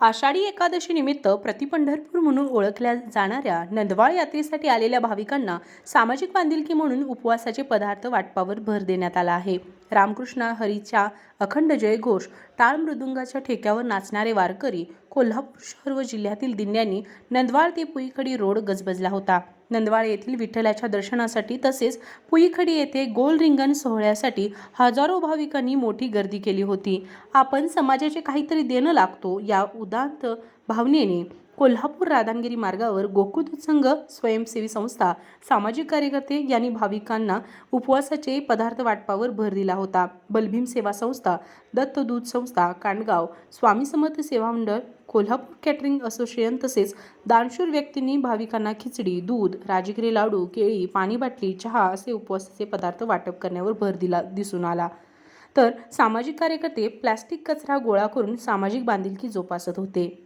आषाढी एकादशी निमित्त प्रतिपंढरपूर म्हणून ओळखल्या जाणाऱ्या नंदवाळ यात्रेसाठी आलेल्या भाविकांना सामाजिक बांधिलकी म्हणून उपवासाचे पदार्थ वाटपावर भर देण्यात आला आहे. रामकृष्ण हरीच्या अखंड जयघोष टाळ मृदुंगाच्या ठेक्यावर नाचणारे वारकरी कोल्हापूर शहर व जिल्ह्यातील दिंड्यांनी नंदवाळ ते पुईखडी रोड गजबजला होता. नंदवाळ येथील विठ्ठलाच्या दर्शनासाठी तसेच पुईखडी येथे गोल रिंगण सोहळ्यासाठी हजारो भाविकांनी मोठी गर्दी केली होती. आपण समाजाचे काहीतरी देणं लागतो या उदांत भावनेने कोल्हापूर राधानगिरी मार्गावर गोकुदूत संघ स्वयंसेवी संस्था सामाजिक कार्यकर्ते यांनी भाविकांना उपवासाचे पदार्थ वाटपावर भर दिला होता. बलभीम सेवा संस्था दत्त दूध संस्था कांडगाव स्वामी समर्थ सेवा मंडळ कोल्हापूर कॅटरिंग असोसिएशन तसेच दानशूर व्यक्तींनी भाविकांना खिचडी दूध राजगिरी लाडू केळी पाणी बाटली चहा असे उपवासाचे पदार्थ वाटप करण्यावर भर दिला दिसून आला. तर सामाजिक कार्यकर्ते प्लॅस्टिक कचरा गोळा करून सामाजिक बांधिलकी जोपासत होते.